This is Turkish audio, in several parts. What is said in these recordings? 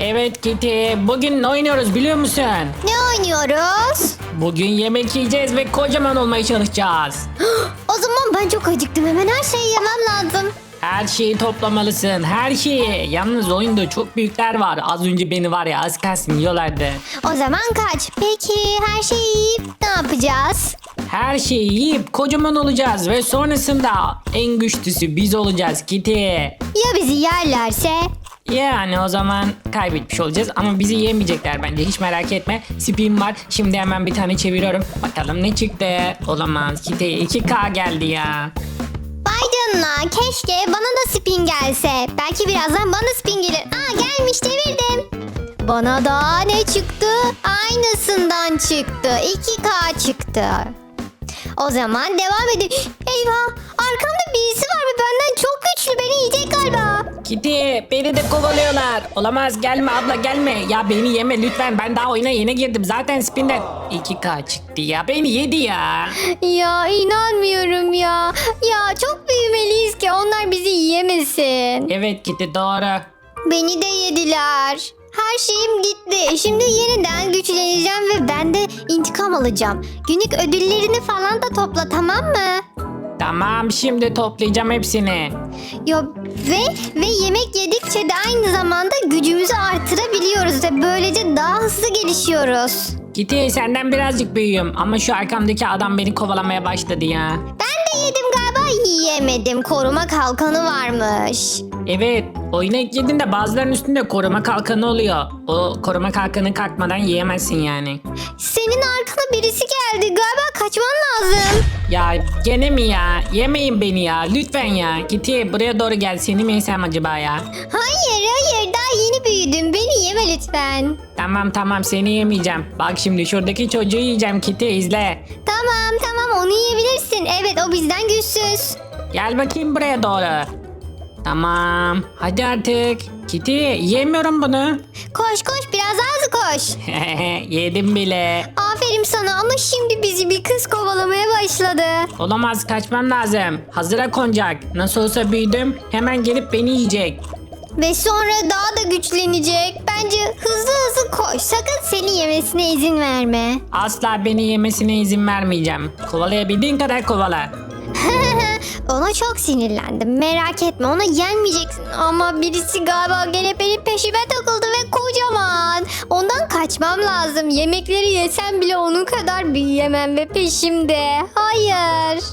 Evet Kitty. Bugün ne oynuyoruz biliyor musun? Ne oynuyoruz? Bugün yemek yiyeceğiz ve kocaman olmaya çalışacağız. O zaman ben çok acıktım. Hemen her şeyi yemem lazım. Her şeyi toplamalısın. Her şeyi. Yalnız oyunda çok büyükler var. Az önce beni var ya az kalsın yiyorlardı. O zaman kaç. Peki her şeyi yiyip ne yapacağız? Her şeyi yiyip kocaman olacağız ve sonrasında en güçlüsü biz olacağız Kitty. Ya bizi yerlerse? Yani o zaman kaybetmiş olacağız ama bizi yemeyecekler bence hiç merak etme. Spin var şimdi hemen bir tane çeviriyorum. Bakalım ne çıktı. Olamaz Kitty 2K geldi ya. Vay canına keşke bana da spin gelse. Belki birazdan bana spin gelir. Aa gelmiş çevirdim. Bana da ne çıktı? Aynısından çıktı. 2K çıktı. O zaman devam edin. Eyvah arkamda birisi var ve benden çok güçlü beni yiyecek galiba. Kitty beni de kovalıyorlar. Olamaz gelme abla gelme. Ya beni yeme lütfen ben daha oyuna yeni girdim. Zaten spinden 2K çıktı ya. Beni yedi ya. Ya inanmıyorum ya. Ya çok büyümeliyiz ki onlar bizi yiyemesin. Evet Kitty doğru. Beni de yediler. Her şeyim gitti. Şimdi yeniden güçleneceğim ve ben de intikam alacağım. Günlük ödüllerini falan da topla tamam mı? Tamam şimdi toplayacağım hepsini. Ya ve ve yemek yedikçe de aynı zamanda gücümüzü artırabiliyoruz ve böylece daha hızlı gelişiyoruz. Kitty senden birazcık büyüğüm ama şu arkamdaki adam beni kovalamaya başladı ya. Ben de yedim galiba yiyemedim. Koruma kalkanı varmış. Evet oyuna ilk girdiğinde bazılarının üstünde koruma kalkanı oluyor. O koruma kalkanı kalkmadan yiyemezsin yani. Senin arkana birisi geldi. Galiba kaçman lazım. Ya gene mi ya? Yemeyin beni ya lütfen ya. Kitty buraya doğru gel seni mi yesem acaba ya? Hayır hayır daha yeni büyüdüm. Beni yeme lütfen. Tamam tamam seni yemeyeceğim. Bak şimdi şuradaki çocuğu yiyeceğim Kitty izle. Tamam tamam onu yiyebilirsin. Evet o bizden güçsüz. Gel bakayım buraya doğru. Tamam hadi artık. Kitty yemiyorum bunu. Koş koş biraz hızlı koş. Yedim bile. Aferin sana ama şimdi bizi bir kız kovalamaya başladı. Olamaz kaçmam lazım. Hazıra konacak. Nasıl olsa büyüdüm. Hemen gelip beni yiyecek. Ve sonra daha da güçlenecek. Bence hızlı hızlı koş. Sakın seni yemesine izin verme. Asla beni yemesine izin vermeyeceğim. Kovalayabildiğin kadar kovala. Ona çok sinirlendim. Merak etme ona yenmeyeceksin. Ama birisi galiba gene benim peşime takıldı ve kocaman. Ondan kaçmam lazım. Yemekleri yesem bile onun kadar büyüyemem ve peşimde. Hayır.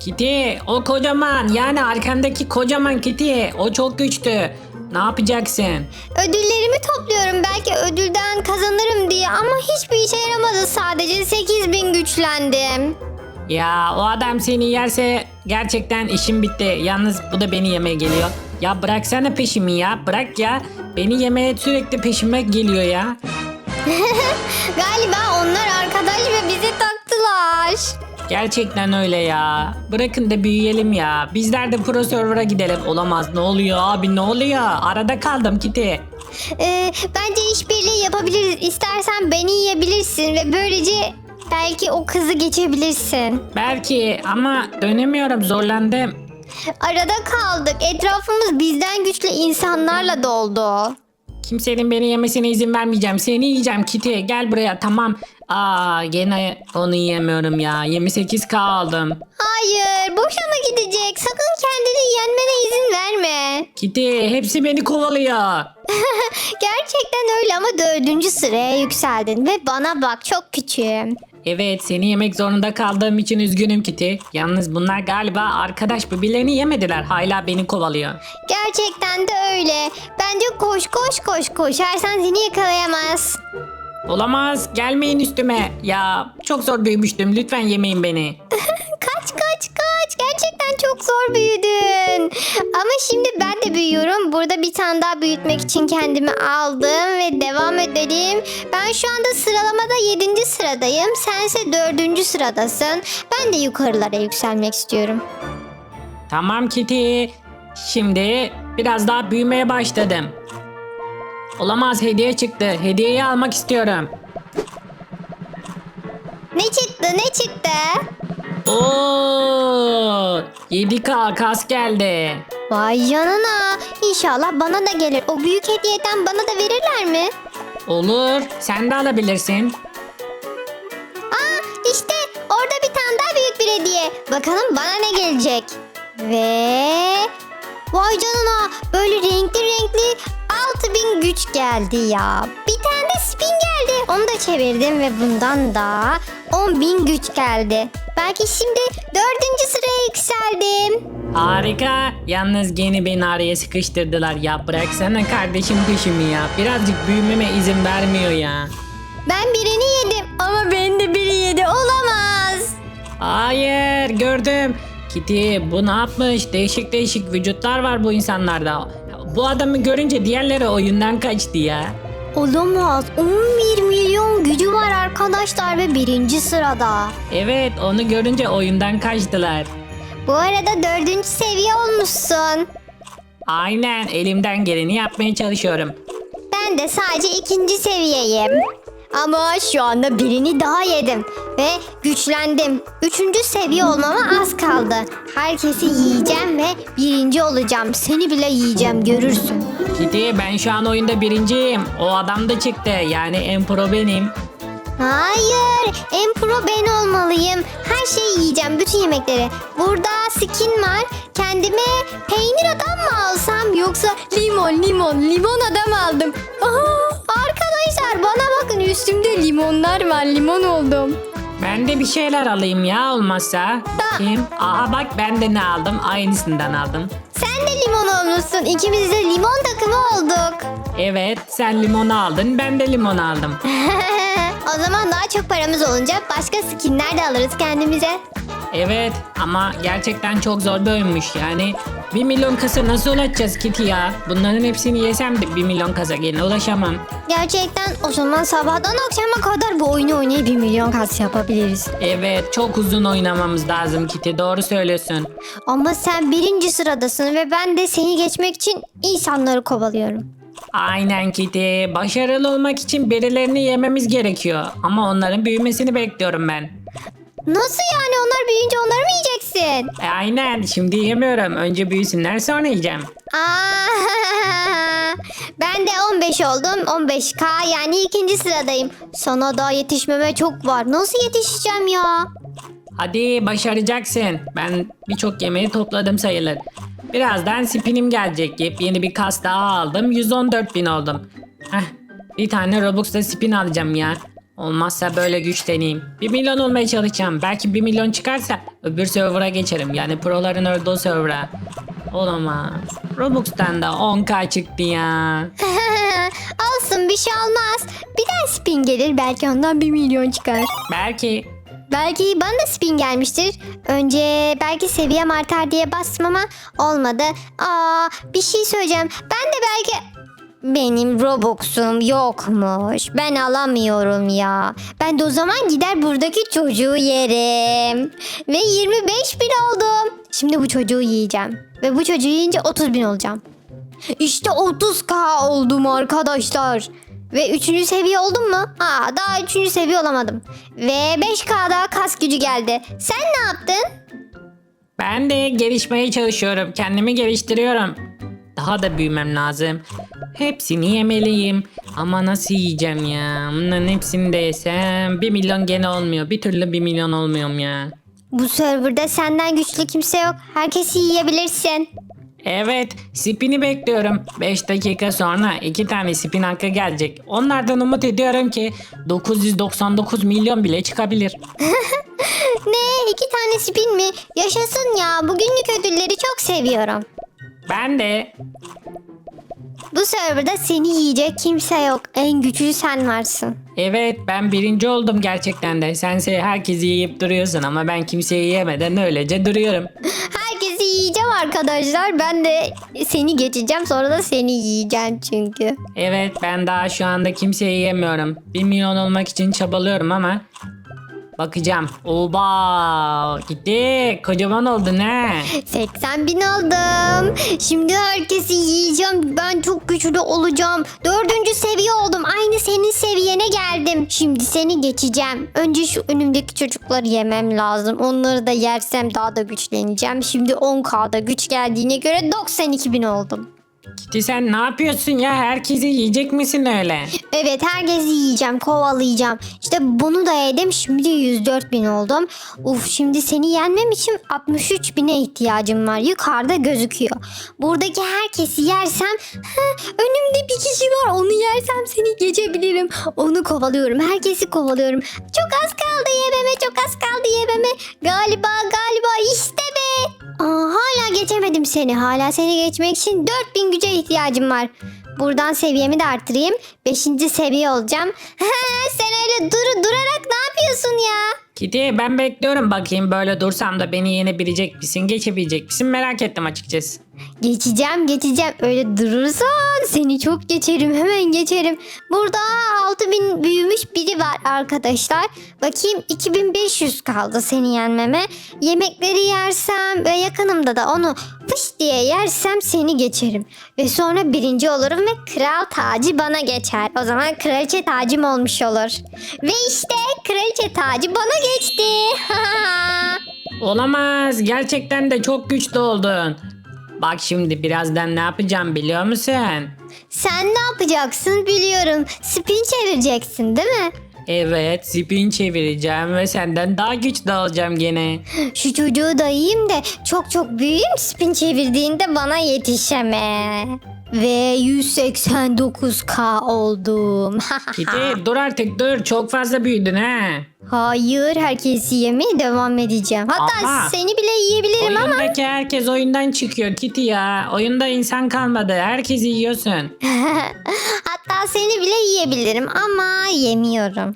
Kitty o kocaman yani arkandaki kocaman Kitty o çok güçlü. Ne yapacaksın? Ödüllerimi topluyorum. Belki ödülden kazanırım diye ama hiçbir işe yaramadı. Sadece 8000 güçlendim. Ya o adam seni yerse gerçekten işim bitti. Yalnız bu da beni yemeye geliyor. Ya bıraksana peşimi ya bırak ya. Beni yemeye sürekli peşime geliyor ya. Galiba onlar arkadaş ve bizi taktılar. Gerçekten öyle ya. Bırakın da büyüyelim ya. Bizler de pro server'a gidelim. Olamaz ne oluyor abi ne oluyor? Arada kaldım Kitty. Ee, bence işbirliği yapabiliriz. İstersen beni yiyebilirsin ve böylece belki o kızı geçebilirsin. Belki ama dönemiyorum zorlandım. Arada kaldık. Etrafımız bizden güçlü insanlarla doldu. Kimsenin beni yemesine izin vermeyeceğim. Seni yiyeceğim Kitty. Gel buraya tamam. Aa gene onu yiyemiyorum ya. 28k aldım. Hayır, boşuna gidecek. Sakın kendini yenmene izin verme. Kitty hepsi beni kovalıyor. Gerçekten öyle ama dördüncü sıraya yükseldin ve bana bak çok küçüğüm. Evet seni yemek zorunda kaldığım için üzgünüm Kitty. Yalnız bunlar galiba arkadaş birbirlerini yemediler. Hala beni kovalıyor. Gerçekten de öyle. Bence koş koş koş koşarsan seni yakalayamaz. Olamaz gelmeyin üstüme. Ya çok zor büyümüştüm lütfen yemeyin beni. Kaç kaç kaç. Gerçekten çok zor büyüdün. Ama şimdi ben de büyüyorum. Burada bir tane daha büyütmek için kendimi aldım ve devam edelim. Ben şu anda sıralamada 7. sıradayım. Sense 4. sıradasın. Ben de yukarılara yükselmek istiyorum. Tamam Kitty. Şimdi biraz daha büyümeye başladım. Olamaz hediye çıktı. Hediyeyi almak istiyorum. Ne çıktı ne çıktı? Oo! 7K kas geldi. Vay canına. İnşallah bana da gelir. O büyük hediyeden bana da verirler mi? Olur. Sen de alabilirsin. Aa işte orada bir tane daha büyük bir hediye. Bakalım bana ne gelecek. Ve vay canına böyle renkli renkli 6000 güç geldi ya. Bir tane de spin geldi. Onu da çevirdim ve bundan da 10.000 güç geldi. Belki şimdi dördüncü sıraya yükseldim. Harika. Yalnız gene beni araya sıkıştırdılar. Ya bıraksana kardeşim kuşumu ya. Birazcık büyümeme izin vermiyor ya. Ben birini yedim ama ben de biri yedi olamaz. Hayır gördüm. Kitty bu ne yapmış? Değişik değişik vücutlar var bu insanlarda. Bu adamı görünce diğerleri oyundan kaçtı ya. Olamaz. 11 gücü var arkadaşlar ve birinci sırada. Evet onu görünce oyundan kaçtılar. Bu arada dördüncü seviye olmuşsun. Aynen elimden geleni yapmaya çalışıyorum. Ben de sadece ikinci seviyeyim. Ama şu anda birini daha yedim ve güçlendim. Üçüncü seviye olmama az kaldı. Herkesi yiyeceğim ve birinci olacağım. Seni bile yiyeceğim görürsün. Kitty ben şu an oyunda birinciyim. O adam da çıktı yani en pro benim. Hayır, en pro ben olmalıyım. Her şeyi yiyeceğim, bütün yemekleri. Burada skin var. Kendime peynir adam mı alsam yoksa limon limon limon adam aldım. Aa, arkadaşlar bana bakın üstümde limonlar var. Limon oldum. Ben de bir şeyler alayım ya olmazsa. Bakayım. Aha bak ben de ne aldım? Aynısından aldım. Sen de limon olmuşsun. İkimiz de limon takımı olduk. Evet sen limonu aldın ben de limon aldım. o zaman daha çok paramız olunca başka skinler de alırız kendimize. Evet ama gerçekten çok zor bir oyunmuş yani. 1 milyon kasa nasıl ulaşacağız Kitty ya? Bunların hepsini yesem de 1 milyon kasa gene ulaşamam. Gerçekten o zaman sabahtan akşama kadar bu oyunu oynayıp 1 milyon kas yapabiliriz. Evet çok uzun oynamamız lazım Kitty doğru söylüyorsun. Ama sen birinci sıradasın ve ben de seni geçmek için insanları kovalıyorum. Aynen Kitty. Başarılı olmak için birilerini yememiz gerekiyor. Ama onların büyümesini bekliyorum ben. Nasıl yani onlar büyüyünce onları mı yiyeceksin? E, aynen şimdi yemiyorum. Önce büyüsünler sonra yiyeceğim. Aa, ben de 15 oldum. 15K yani ikinci sıradayım. Sana daha yetişmeme çok var. Nasıl yetişeceğim ya? Hadi başaracaksın. Ben birçok yemeği topladım sayılır. Birazdan spinim gelecek. Yepyeni bir kas daha aldım. 114 bin oldum. Heh, bir tane Robux'ta spin alacağım ya. Olmazsa böyle güçleneyim. 1 milyon olmaya çalışacağım. Belki 1 milyon çıkarsa öbür server'a geçerim. Yani proların olduğu server'a. Olamaz. Robux'tan da 10k çıktı ya. Olsun bir şey olmaz. Bir daha spin gelir belki ondan 1 milyon çıkar. Belki Belki bana da spin gelmiştir. Önce belki seviyem artar diye bastım ama olmadı. Aa, bir şey söyleyeceğim. Ben de belki... Benim Robux'um yokmuş. Ben alamıyorum ya. Ben de o zaman gider buradaki çocuğu yerim. Ve 25 bin oldum. Şimdi bu çocuğu yiyeceğim. Ve bu çocuğu yiyince 30 bin olacağım. İşte 30k oldum arkadaşlar. Ve 3. seviye oldum mu? Aa daha 3. seviye olamadım. Ve 5k daha kas gücü geldi. Sen ne yaptın? Ben de gelişmeye çalışıyorum. Kendimi geliştiriyorum. Daha da büyümem lazım. Hepsini yemeliyim. Ama nasıl yiyeceğim ya? Bunların hepsini de yesem 1 milyon gene olmuyor. Bir türlü 1 milyon olmuyorum ya. Bu serverda senden güçlü kimse yok. Herkesi yiyebilirsin. Evet, spin'i bekliyorum. 5 dakika sonra 2 tane spin hakkı gelecek. Onlardan umut ediyorum ki 999 milyon bile çıkabilir. Ne? iki tane spin mi? Yaşasın ya. Bugünlük ödülleri çok seviyorum. Ben de Bu serverda seni yiyecek kimse yok. En güçlü sen varsın. Evet ben birinci oldum gerçekten de. Sense herkesi yiyip duruyorsun ama ben kimseyi yemeden öylece duruyorum. Herkesi yiyeceğim arkadaşlar. Ben de seni geçeceğim sonra da seni yiyeceğim çünkü. Evet ben daha şu anda kimseyi yemiyorum. 1 milyon olmak için çabalıyorum ama Bakacağım. Oba gitti. Kocaman oldu ne? 80 bin aldım. Şimdi herkesi yiyeceğim. Ben çok güçlü olacağım. Dördüncü seviye oldum. Aynı senin seviyene geldim. Şimdi seni geçeceğim. Önce şu önümdeki çocukları yemem lazım. Onları da yersem daha da güçleneceğim. Şimdi 10k'da güç geldiğine göre 92 bin oldum. Gitti sen ne yapıyorsun ya? Herkesi yiyecek misin öyle? Evet herkesi yiyeceğim kovalayacağım. İşte bunu da yedim şimdi 104 bin oldum. Uf şimdi seni yenmem için 63 bine ihtiyacım var. Yukarıda gözüküyor. Buradaki herkesi yersem ha, önümde bir kişi var onu yersem seni geçebilirim. Onu kovalıyorum herkesi kovalıyorum. Çok az kaldı yememe çok az kaldı yememe. Galiba galiba işte be. Aa, hala geçemedim seni. Hala seni geçmek için 4000 güce ihtiyacım var. Buradan seviyemi de artırayım. Beşinci seviye olacağım. Sen öyle dur durarak ne yapıyorsun Kitty ben bekliyorum bakayım böyle dursam da beni yenebilecek misin, geçebilecek misin merak ettim açıkçası. Geçeceğim geçeceğim. Öyle durursan seni çok geçerim. Hemen geçerim. Burada 6000 büyümüş biri var arkadaşlar. Bakayım 2500 kaldı seni yenmeme. Yemekleri yersem ve yakınımda da onu fış diye yersem seni geçerim. Ve sonra birinci olurum ve kral tacı bana geçer. O zaman kraliçe tacım olmuş olur. Ve işte kraliçe tacı bana geçti. Olamaz gerçekten de çok güçlü oldun. Bak şimdi birazdan ne yapacağım biliyor musun? Sen ne yapacaksın biliyorum. Spin çevireceksin değil mi? Evet spin çevireceğim ve senden daha güçlü olacağım gene. Şu çocuğu da yiyeyim de çok çok büyüyeyim spin çevirdiğinde bana yetişeme. Ve 189k oldum. Kitty dur artık dur çok fazla büyüdün ha. Hayır herkesi yemeye devam edeceğim. Hatta Ama- seni bile yiyebilirim ama. Oyundaki herkes oyundan çıkıyor Kitty ya. Oyunda insan kalmadı. Herkesi yiyorsun. Hatta seni bile yiyebilirim ama yemiyorum.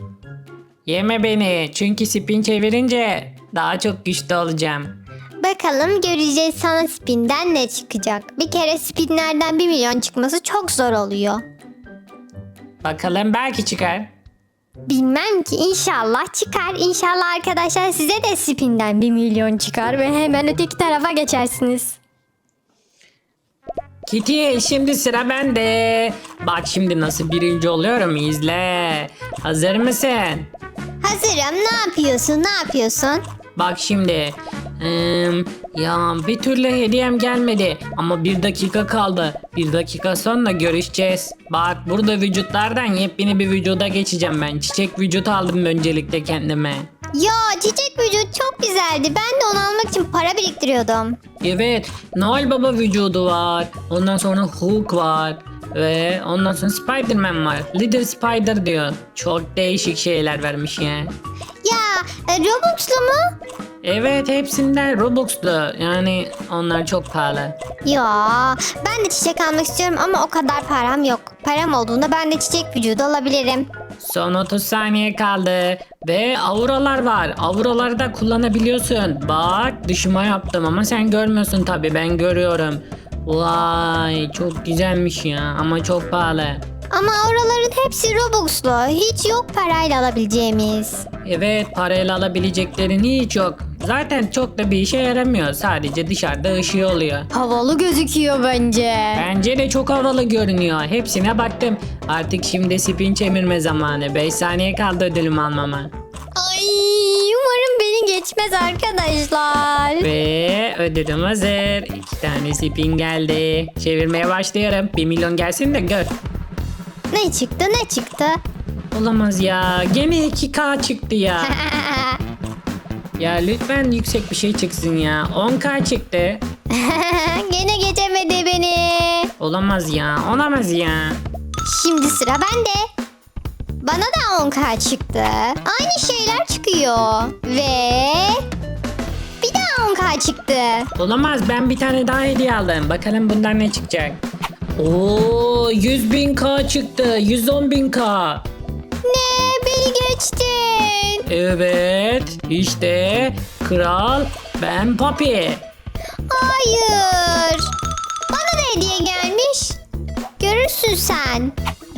Yeme beni. Çünkü spin çevirince daha çok güçlü olacağım. Bakalım göreceğiz sana spinden ne çıkacak. Bir kere spinlerden 1 milyon çıkması çok zor oluyor. Bakalım belki çıkar. Bilmem ki inşallah çıkar. İnşallah arkadaşlar size de spinden 1 milyon çıkar ve hemen öteki tarafa geçersiniz. Kitty şimdi sıra bende. Bak şimdi nasıl birinci oluyorum izle. Hazır mısın? Hazırım. Ne yapıyorsun? Ne yapıyorsun? Bak şimdi. Hmm, ya bir türlü hediyem gelmedi ama bir dakika kaldı. Bir dakika sonra görüşeceğiz. Bak burada vücutlardan yepyeni bir vücuda geçeceğim ben. Çiçek vücut aldım öncelikle kendime. Ya çiçek vücut çok güzeldi. Ben de onu almak için para biriktiriyordum. Evet Noel Baba vücudu var. Ondan sonra Hulk var. Ve ondan sonra Spider-Man var. Little Spider diyor. Çok değişik şeyler vermiş ya. E, Robux'lu mu? Evet hepsinden Robux'lu. Yani onlar çok pahalı. Ya ben de çiçek almak istiyorum ama o kadar param yok. Param olduğunda ben de çiçek vücudu alabilirim. Son 30 saniye kaldı. Ve auralar var. Auraları da kullanabiliyorsun. Bak dışıma yaptım ama sen görmüyorsun tabi ben görüyorum. Vay çok güzelmiş ya ama çok pahalı. Ama oraların hepsi Robux'lu. Hiç yok parayla alabileceğimiz. Evet parayla alabileceklerin hiç yok. Zaten çok da bir işe yaramıyor. Sadece dışarıda ışığı oluyor. Havalı gözüküyor bence. Bence de çok havalı görünüyor. Hepsine baktım. Artık şimdi spin çevirme zamanı. 5 saniye kaldı ödülümü almama. Ay umarım beni geçmez arkadaşlar. Ve ödülüm hazır. İki tane spin geldi. Çevirmeye başlıyorum. 1 milyon gelsin de gör. Ne çıktı ne çıktı? Olamaz ya. Gene 2K çıktı ya. Ya lütfen yüksek bir şey çıksın ya. 10K çıktı. Gene geçemedi beni. Olamaz ya. Olamaz ya. Şimdi sıra bende. Bana da 10k çıktı. Aynı şeyler çıkıyor. Ve bir daha 10k çıktı. Olamaz ben bir tane daha hediye aldım. Bakalım bundan ne çıkacak. Oo 100 bin K çıktı. 110 bin K. Ne beni geçtin. Evet işte kral ben Papi. Hayır. Bana da hediye gelmiş. Görür görürsün sen.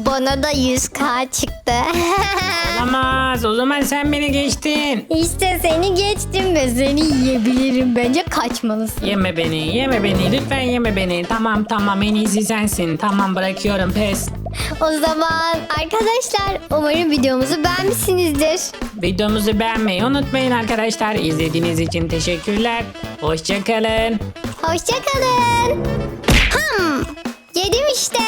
Bana da 100k çıktı. Olamaz. O zaman sen beni geçtin. işte seni geçtim ve seni yiyebilirim. Bence kaçmalısın. Yeme beni, yeme beni. Lütfen yeme beni. Tamam tamam en iyisi sensin. Tamam bırakıyorum pes. O zaman arkadaşlar umarım videomuzu beğenmişsinizdir. Videomuzu beğenmeyi unutmayın arkadaşlar. İzlediğiniz için teşekkürler. Hoşçakalın. Hoşçakalın. Hım, yedim işte.